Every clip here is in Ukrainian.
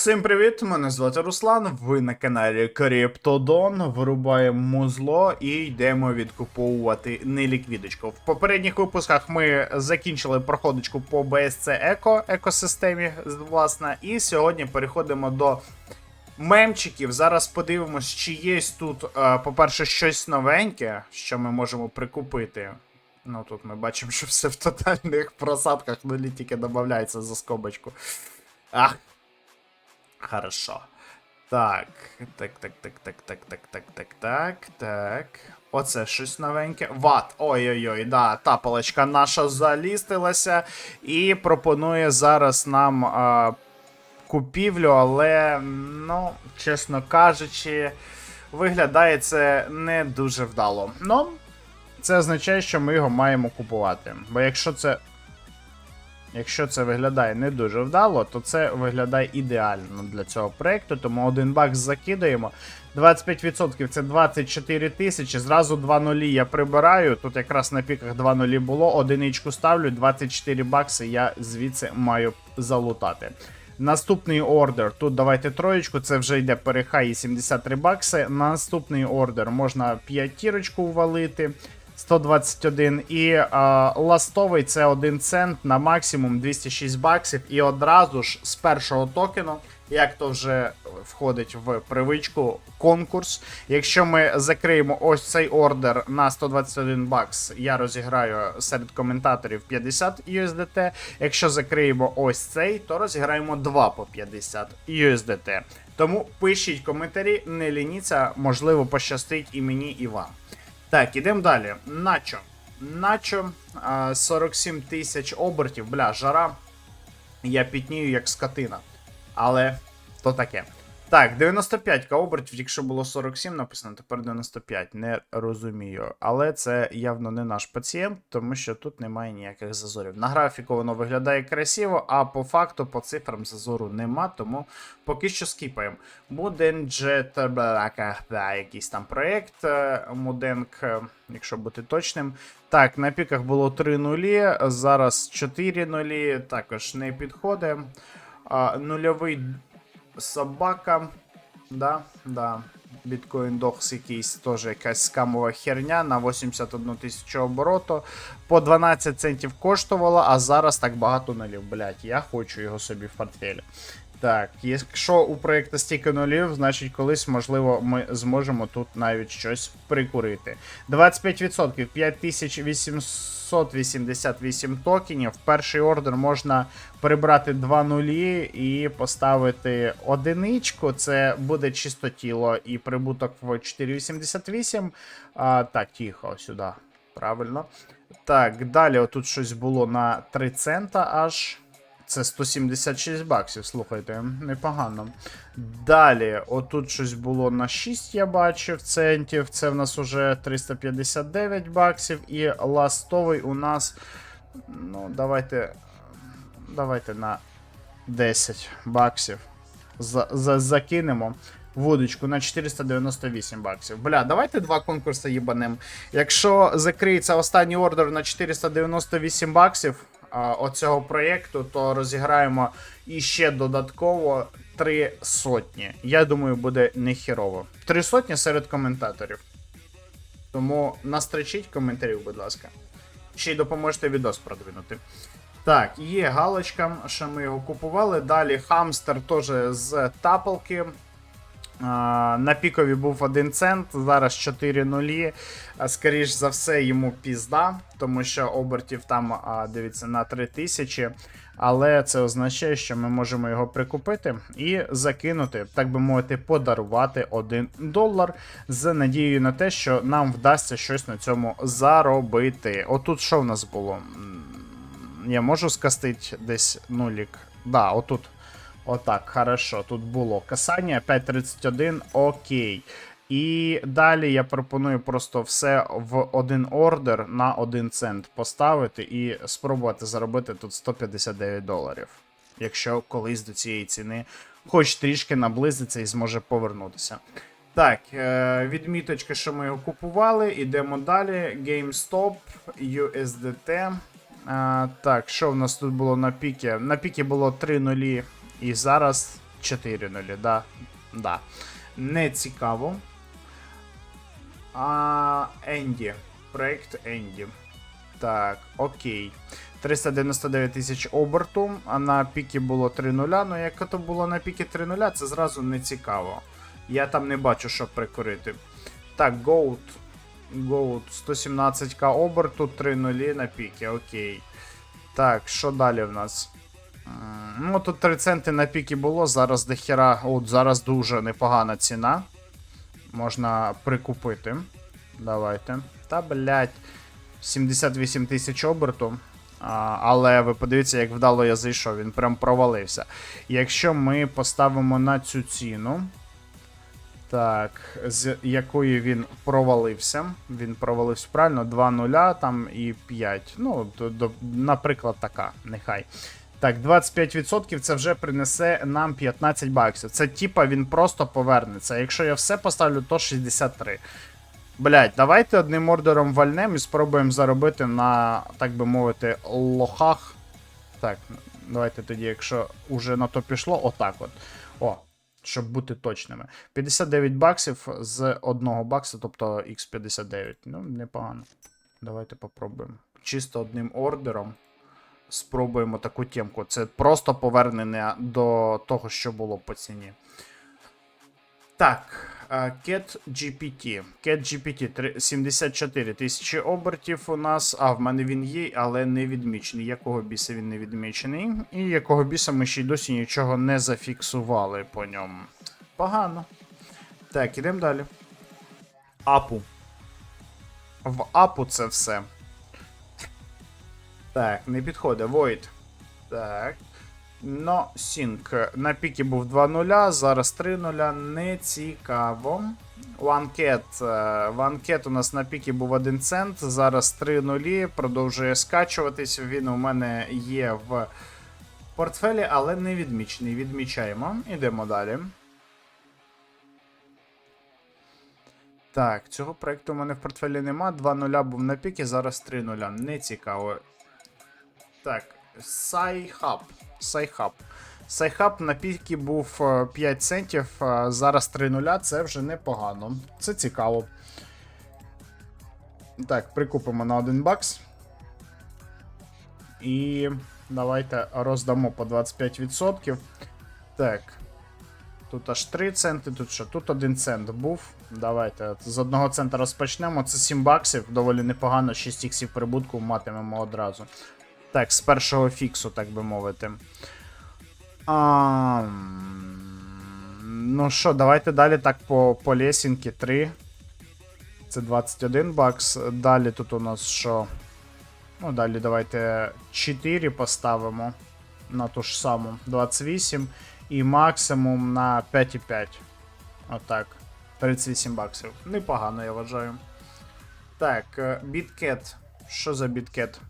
Всім привіт! Мене звати Руслан. Ви на каналі Криптодон. Вирубаємо музло і йдемо відкуповувати неліквідочку. В попередніх випусках ми закінчили проходочку по BSC Eco екосистемі, власне, і сьогодні переходимо до мемчиків. Зараз подивимось, чи є тут, е, по-перше, щось новеньке, що ми можемо прикупити. Ну тут ми бачимо, що все в тотальних просадках, нулі тільки додається за скобочку. Ах, Хорошо. Так. Так, так, так, так, так, так, так, так, так, так. Оце щось новеньке. Ват. Ой-ой-ой, да, та паличка наша залістилася і пропонує зараз нам а, купівлю, але, ну, чесно кажучи, виглядає це не дуже вдало. Ну, це означає, що ми його маємо купувати. Бо якщо це Якщо це виглядає не дуже вдало, то це виглядає ідеально для цього проєкту, тому один бакс закидаємо. 25% це 24 тисячі. Зразу 2 нулі я прибираю. Тут якраз на піках 2 нулі було. Одиничку ставлю, 24 бакси я звідси маю залутати. Наступний ордер. Тут давайте троєчку, це вже йде перехай і 73 бакси. Наступний ордер можна п'ятірочку ввалити. 121 і а, ластовий це 1 цент на максимум 206 баксів. І одразу ж з першого токену, як то вже входить в привичку, конкурс. Якщо ми закриємо ось цей ордер на 121 бакс, я розіграю серед коментаторів 50 USDT. Якщо закриємо ось цей, то розіграємо 2 по 50 USDT. Тому пишіть коментарі, не лініться, можливо, пощастить і мені, і вам. Так, ідемо далі. Начо. Начо. а, 47 тисяч обертів. Бля, жара. Я пітнію як скотина. Але то таке. Так, 95 обертів, якщо було 47 написано, тепер 95. Не розумію. Але це явно не наш пацієнт, тому що тут немає ніяких зазорів. На графіку воно виглядає красиво, а по факту, по цифрам зазору нема, тому поки що скіпаємо. Муденджет, якийсь там проєкт. е, Муденк, е, якщо бути точним. Так, на піках було 3 нулі, зараз 4 нулі, також не підходить. Нульовий собака. Да, да. Біткоін докс якийсь теж якась скамова херня на 81 тисячу обороту. По 12 центів коштувало, а зараз так багато налів. Блять, я хочу його собі в портфелі. Так, якщо у проєкту стільки нулів, значить колись, можливо, ми зможемо тут навіть щось прикурити. 25%, 5888 токенів. Перший ордер можна прибрати 2 нулі і поставити одиничку. Це буде чистотіло і прибуток в 4,88. А, Так, тихо, сюди. Правильно. Так, далі отут щось було на 3 цента аж. Це 176 баксів, слухайте, непогано. Далі, отут щось було на 6, я бачив центів. Це в нас уже 359 баксів. І ластовий у нас. Ну, давайте. Давайте на 10 баксів. За, за, закинемо. Водочку на 498 баксів. Бля, давайте два конкурси їбанем. Якщо закриється останній ордер на 498 баксів оцього проєкту, то розіграємо іще додатково 3 сотні. Я думаю, буде нехірово. 3 сотні серед коментаторів. Тому настрочіть коментарів, будь ласка. Ще й допоможете відос продвинути. Так, є галочка, що ми його купували. Далі хамстер теж з тапалки. На пікові був 1 цент, зараз 4 нулі. Скоріш за все, йому пізда, тому що обертів там, дивіться, на 3000. Але це означає, що ми можемо його прикупити і закинути, так би мовити, подарувати 1 долар з надією на те, що нам вдасться щось на цьому заробити. Отут що в нас було? Я можу скастити десь нулік. Да, отут. Отак, хорошо. Тут було касання 5.31, окей. І далі я пропоную просто все в один ордер на 1 цент поставити і спробувати заробити тут 159 доларів. Якщо колись до цієї ціни хоч трішки наблизиться і зможе повернутися. Так, е, відміточка, що ми його купували, ідемо далі. GameStop, USDT. Так, що в нас тут було на піки? На піки було 3 нулі, і зараз 4 нулі, да. да. Не цікаво. А Енді. Проект Енді. Так, окей. 399 тисяч оберту, а на пікі було 3 нуля. Ну, як то було на пікі 3 нуля, це зразу не цікаво. Я там не бачу, що прикурити. Так, Goat. Goat 117к оберту, 3 нулі на піки, окей. Так, що далі в нас? М, Ну, тут 3 центи на піки було, зараз дохера, от зараз дуже непогана ціна. Можна прикупити. Давайте. Та, блядь, 78 тисяч оберту. А, але ви подивіться, як вдало я зайшов, він прям провалився. Якщо ми поставимо на цю ціну. Так, з якої він провалився. Він провалився правильно 2 нуля там і 5. Ну, до, до, наприклад, така, нехай. Так, 25% це вже принесе нам 15 баксів. Це типа він просто повернеться. Якщо я все поставлю, то 63. Блять, давайте одним ордером вальнем і спробуємо заробити на, так би мовити, лохах. Так, давайте тоді, якщо уже на то пішло, отак от. О, щоб бути точними. 59 баксів з 1 бакса, тобто X59. Ну, непогано. Давайте попробуємо. Чисто одним ордером. Спробуємо таку темку. Це просто повернення до того, що було по ціні. Так, е, Cat GPT. Cat GPT 74 тисячі обертів у нас. А, в мене він є, але не відмічений. Якого біса він не відмічений. І якого біса ми ще й досі нічого не зафіксували по ньому. Погано. Так, ідемо далі. Апу. В апу це все. Так, не підходить. Void. Так. No Sync. На піки був 2-0, зараз 3-0. Не цікаво. OneCat. е, OneCat у нас на піки був 1 цент, зараз 3-0, продовжує скачуватись. Він у мене є в портфелі, але не відмічений. Відмічаємо. Ідемо далі. Так, цього проекту у мене в портфелі нема. 2-0 був на піки, зараз 3-0. Не цікаво. Так, Сайхаб. Сайхаб. Сайхаб на піки був е, 5 центів, е, зараз 3 нуля, це вже непогано. Це цікаво. Так, прикупимо на 1 бакс. І давайте роздамо по 25%. Так. Тут аж 3 центи, тут що? Тут 1 цент був. Давайте з 1 цента розпочнемо. Це 7 баксів, доволі непогано, 6 іксів прибутку матимемо одразу. Так, з першого фіксу, так би мовити. А, ну що, давайте далі так по, по лесінки 3. Це 21 бакс. Далі тут у нас що? Ну, далі давайте 4 поставимо на ту ж саму 28. І максимум на 5,5. Отак. 38 баксів. Непогано, я вважаю. Так, е, біткет. Що за біткет?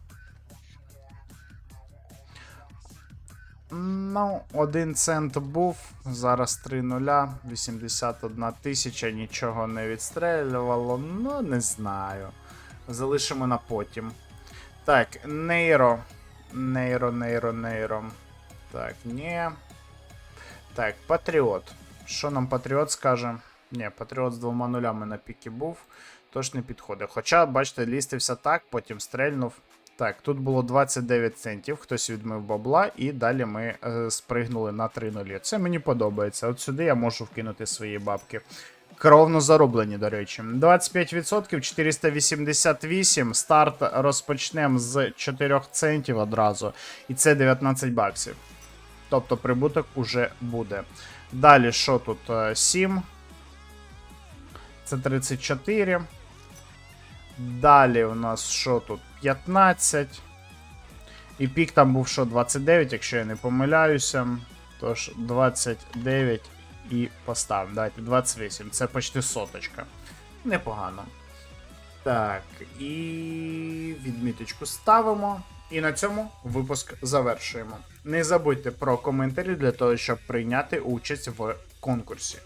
Ну, 1 цент був, зараз 3 нуля, 81 тисяча, нічого не відстрелювало, ну не знаю. Залишимо на потім. Так, нейро. Нейро, нейро, нейро. Так, ні. Так, Патріот. Що нам Патріот скаже? Ні, Патріот з двома нулями на піки був, тож не підходить. Хоча, бачите, лістився так, потім стрельнув. Так, тут було 29 центів, хтось відмив бабла, і далі ми е, спригнули на 3 нулі. Це мені подобається. От сюди я можу вкинути свої бабки. Кровно зароблені, до речі. 25%, 488. Старт розпочнемо з 4 центів одразу. І це 19 баксів. Тобто прибуток уже буде. Далі, що тут? Е, 7. Це 34. Далі у нас що тут? 15. І пік там був що 29, якщо я не помиляюся. Тож 29 і поставимо. Давайте 28. Це почти соточка. Непогано. Так, і відміточку ставимо. І на цьому випуск завершуємо. Не забудьте про коментарі для того, щоб прийняти участь в конкурсі.